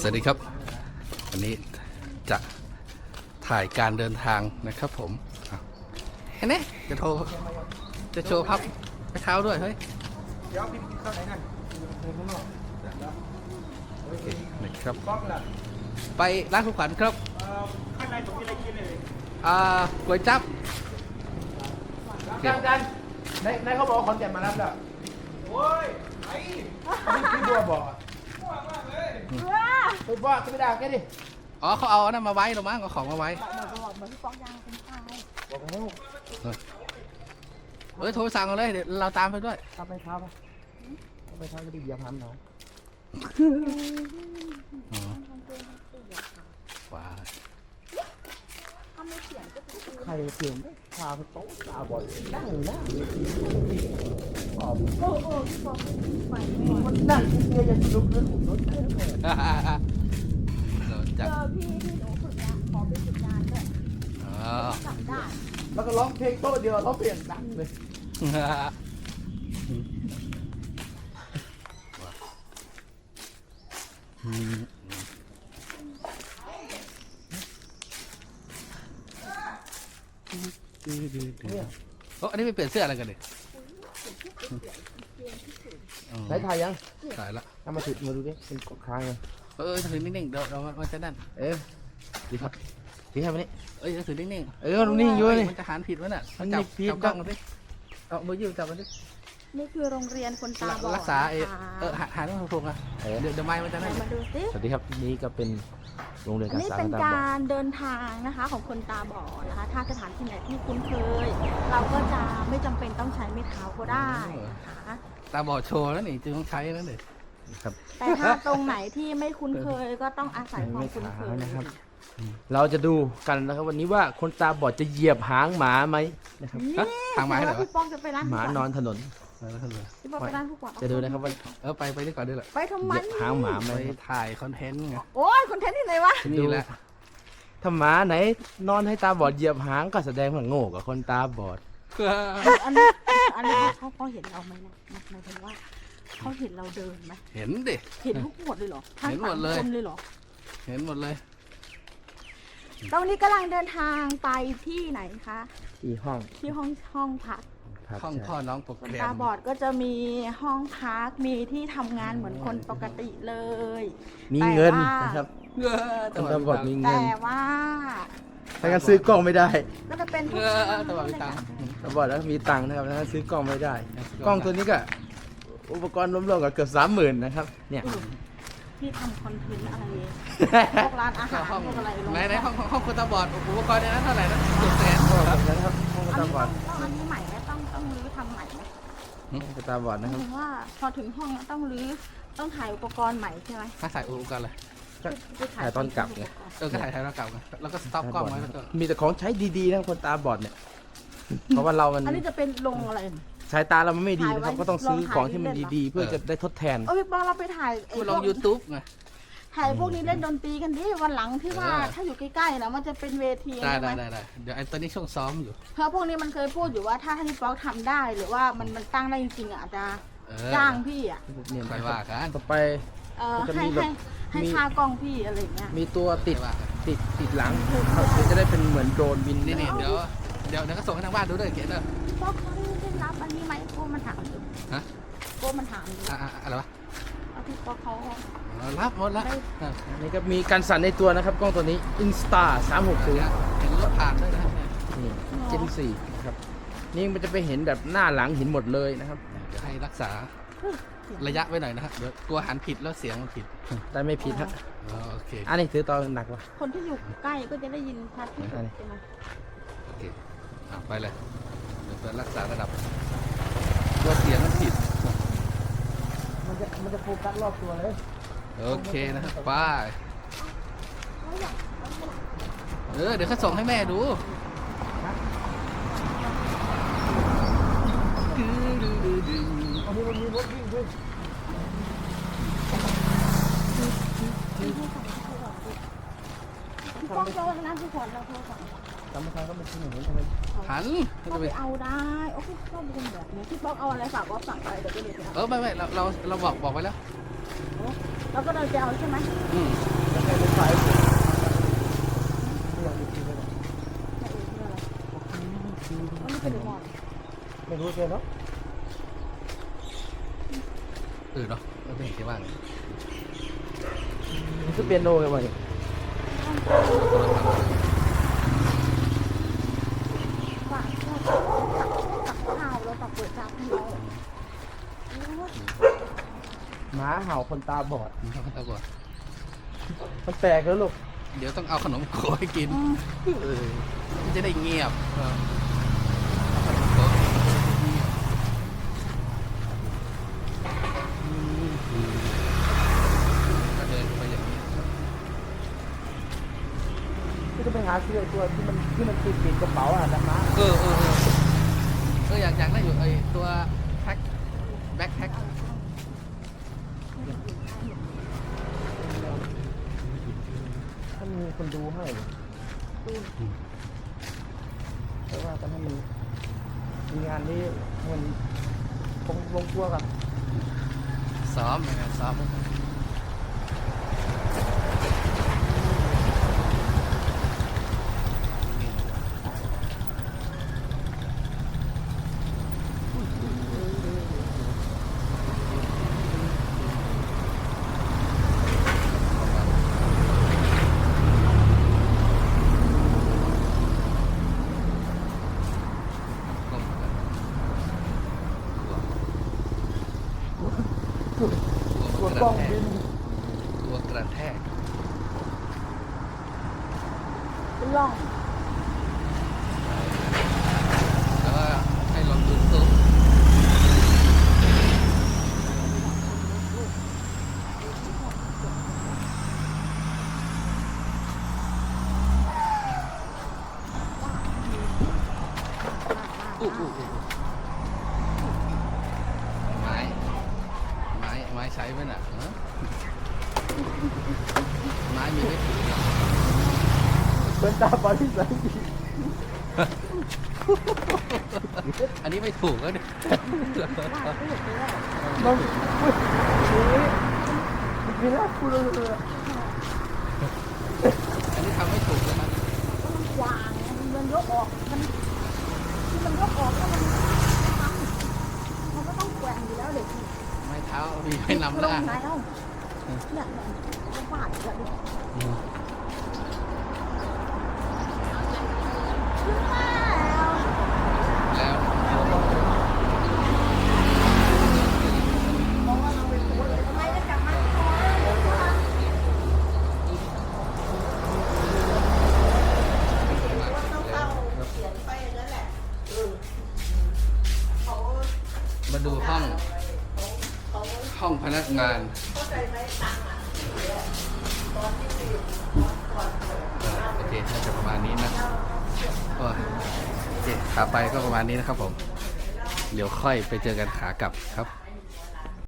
สวัสดีครับ วันนี้จะถ่ายการเดินทางนะครับผมอะเห็นไหมจะโทรจะโชว์พับไปเท้าด้วยเฮ้ยเดี๋ยวพี่เข้าไหนกันอยู่ข้างนอกโอเคนะครับกล้องล่ะไปร้านคุณขวัญครับเอ่อข้างในผมมีอะไรกินเลยอ่าก๋วยจับจันจันในในเขาบอกว่าคอนแก่นมารับแล้วโอ้ยไอ้พี่พี่บัวบอก อะพี่บัวจะไม่ด่าแกดิอ๋อเขาเอาอันนั้นมาไว้หรือมั้งเอาของมาไว้บอกเหมือนฟองยางเป็นชายบอกเขาเอ้ยโทรสั่งเอาเลยเดี๋ยวเราตามไปด้วย ทำไปเท้าปะทำไปเท้าจะไปเหยียบหามน้องอ๋อว้าวถ้าไม่เขียนก็คือใครเสียงพา ไปโต๊ะตาบอดนั่งน้าเวทีตอโอ้โอ้พี่ฟองไปมันนั่งเกียร์จะลุกขึ้นผมรถได้ไหมเราเจจับอพี่ที่หนูฝึกงานขอไปฝึกงานด้วยอ๋อจำได้แล้วก็ร้องเพลงโต๊ะเดียวร้องเพลงดังเลย เนี่ยโอ้อันนี้ไปเปลี่ยนเสื้ออะไรกันดิอ๋อไหนถ่ายยังถ่ายละ เอามาถือมาดูดิเป็นกดค้างเลยเออถือนิ่งๆเดี๋ยวเรามันจะนั่น เออดีครับดีครับวันนี้เอ้ยถือนิ่งๆเออตรงนี้อยู่นี่ มันจะหันผิดวะน่ะมันจับผิด จับกล้องกันดิเอามือยืมจับมันดิ นี่คือโรงเรียนคนตาบอดรักษาเออนะคะเออหันหันให้ถูกๆอะเออเดี๋ยวเดี๋ยวไม้มันจะนั่นเรามาดูสิสวัสดีครับนี่ก็เป็นโรงเรียนอันการนี้ศึกษาเป็นตามกาบอกรเดินทางนะคะของคนตาบอดนะคะ ถ้าสถานที่ไหนที่คุ้นเคย เราก็จะไม่จำเป็นต้องใช้ไม้เท้าก็ได้นะคะ ตาบอดโชว์แล้วนี่จึงต้องใช้นั่นเลยครับ แต่ถ้าตรงไหนที่ไม่คุ้นเคยก็ต้องอาศัยความคุ้นเคยไม่ขาวนะครับ เราจะดูกันนะครับวันนี้ว่าคนตาบอดจะเหยียบหางหมาไหมนะครับ นี่ฮะทางไม้เหรอ พี่ปองจะไปร้านหมานอนถนน เออพี่ปองไปร้านผู้กวาดจะดูนะครับว่าเออไปไปดีกว่าด้วยแหละไปทำเหไมยียบหางหมาไหมไปถ่ายคอนเทนต์ไงโอ้ยคอนเทนต์ที่ไหนวะที่นี่แหละถ้าหมาไหนนอนให้ตาบอดเหยียบหางก็แสดงว่าโง่กับคนตาบอดอันนี้อันนี้เขาเขาเห็นเราไหมนะหมายถึงว่าเขาเห็นเราเดินไหมเห็นดิเห็นทุกหมดเลยเหรอทั้งเห็นหมดเลยสาคนเลยเหรอเห็นหมดเลยตอนนี้กำลังเดินทางไปที่ไหนคะที่ห้องที่ห้องห้องพัก พักห้องพ่อน้องโปรคแกนรตามบอดก็จะมีห้องพักมีที่ทำงานเหมือนคนปกติเลยมีเงินแต่ว่านะครับเออคนตาบอดมีเงิแต่นว่าถ้างั้นซื้อกล้องไม่ได้ก็จะเป็นเอผู้อชายตาบอดมีตังค์ตาบอดแล้วมีตังค์นะครับถ้างั้นซื้อกล้องไม่ได้ กล้องตัวนี้ก็ อุปกรณ์รวมๆกับเกือบสามหมื่นนะครับ เนี่ย ที่ทำคอนเทนต์อะไรพวกร้านอาหารห้องพวกอะไรลงไหนไหนห้องห้องห้องคนตาบอดอุปกรณ์ในนั้นเท่าไหร่นะเกือบแสนนะครับห้องอันตานี้บต้ออดงต้องอันนี้ ห้องตาบอดหมานะยครับถึงว่าพอถึงห้องแล้วต้องรื้อต้องถ่ายอุปกรณ์ใหม่ใช่ไหมถ้าถ่ายอุปกรณ์เลยก็ถ่ายตอนกลับไงเออก็ถ่ายถ่ายแล้วกลับไงแล้วก็สต็อปกล้องไว้แล้วก็มีแต่ของใช้ดีๆนะคนตาบอดเนี่ย เพราะว่าเรามันอันนี้จะเป็นลงอะไร สายตาเรามันไม่ดีนะครับถ่ายไว้ก็ต้องซื้อลองถ่ายของที่มันเล่นๆดีๆ เพื่อจะได้ทดแทน เออพี่ปองเราไปถ่ายไอ้กูพลวงก YouTube ไง ถ่ายพวกนี้เล่นดนตรีกันดิวันหลังที่ว่าเออถ้าอยู่ใกล้ๆนะมันจะเป็นเวทีได้ใช่ไหมได้ได้ได้เดี๋ยวไอ้ตอนนี้ช่วงซ้อมอยู่ เพราะพวกนี้มันเคยพูดอยู่ว่าถ้าให้พี่ปองทำได้หรือว่ามันมันตั้งได้จริงๆอะอาจจะเออจ้างพี่อะเนี่ยไปว่ากันต่อไปเออมันจะให้มีแบบให้ให้มีค่ากล้องพี่อะไรอย่างเงี้ยมีตัวติดไปว่ากันติดติดหลังครับเดี๋ยวจะได้เป็นเหมือนโดรนบินนี่นี่เดี๋ยวเดี๋ยวเดี๋ยวก็ส่งให้ทางบ้านดูด้วยเขียนเลยพี่ปองเขาได้รับอันนี้ไหมโก้มันถามอยู่ฮะโก้มันถามอยู่อะอะอะไรวะ เอาพี่ปองเขาอ๋อรับหมดละได้อะอันนี้ก็มีการสั่นในตัวนะครับ กล้องตัวนี้ Insta 360เห็นรถผ่านด้วยนะนี่เจนสี่ครับนี่มันจะไปเห็นแบบหน้าหลังเห็นหมดเลยนะครับ เดี๋ยวให้รักษาระยะไว้หน่อยนะครับเดี๋ยวกลัวหันผิดแล้วเสียงมันผิดได้ไม่ผิดฮะอ๋อโอเคอันนี้ถือตอนหนักว่ะคนที่อยู่ใกล้ก็จะได้ยินชัดที่สุดใช่ไหมโอเคอะไปเลยเดี๋ยวไปรักษาระดับกลัวเสียงมันผิด มันจะมันจะโฟกัสรอบตัวเลยโอเคนะครับไปเออเดี๋ยวเขาส่งให้แม่ดูอันนี้มันมีรถวิ่งด้วยพี่ป้องเจอร้านผู้ขวัญเราโทรสั่ง จำไม่ทันก็ไม่ใช่เหมือนทำไมหันก็ไปเอาได้โอ้พี่ป้องเป็นแบบนี้พี่ป้องเอาอะไรฝากว่าสั่งไปเดี๋ยวก็เลยไปเออไม่ไม่เราเราเราบอกบอกไปแล้วเเราก็เดินไปเอาใช่ไหมอืมแล้วใครเป็นฝ่ายนี่อย่างอีกทีเลยไม่เองเลยมันไม่เป็นหมอนไม่รู้เลยเนาะเออเนาะเออไม่เห็นที่ว่างมันคือเปียโนเลยวะนี่ฝากข้าวตัก ข้าวแล้วตักเปิดจานให้เราโอ้ยหมาเห่าคนตาบอดมันต้องเอาก่อนมันแปลกแล้วลูกเดี๋ยวต้องเอาขนมโกให้กินอืมเออมันจะได้เงียบเออเอาขนมโกให้กินจะได้เงียบอืมอืมก็เดินไปอย่างนี้ที่จะไปหาซื้อไอ้ตัวที่มันที่มันติดติดกระเป๋าอะนะม้าเออเออเออเอออยากอยากได้อยู่ไอ้ตัวแพ็คแบ็คแพ็คถ้ามีคนดูให้แต่ว่าตอนนั้นมันมีงานนี้มันคงลงตัวกับซ้อมเป็นการซ้อมกลัว ตัวกล้องบินกลัวกระแทกเป็นร่องแล้วก็ให้ลองดูตู้อู้อู้อู้ไม้ ไม้ไม้ใช้ไหมน่ะฮะไม้มีไม่ถูกหรอกเป็นตาบอดที่สังกีอันนี้ไม่ถูกแล้วเนี่ยว่าก็เห็นไปแล้วน้องอุ้ยนี่มีแล้วพูดเลยอันนี้ทำไม่ถูกแล้วนะก็มันกวางมันยกออกมันที่มันยกออกแล้วมันทำมันก็ต้องแกว่งอยู่แล้วเด็กไม้ เท้ามีไม่นำหลน้างไหนเอ้าเนี่ยเนี่ยมันฟาดอีกแล้วดิอืม ห้องพนักงานโอเคน่าจะประมาณนี้นะโอเคขาไปก็ประมาณนี้นะครับผม เดี๋ยวค่อยไปเจอกันขากลับครับ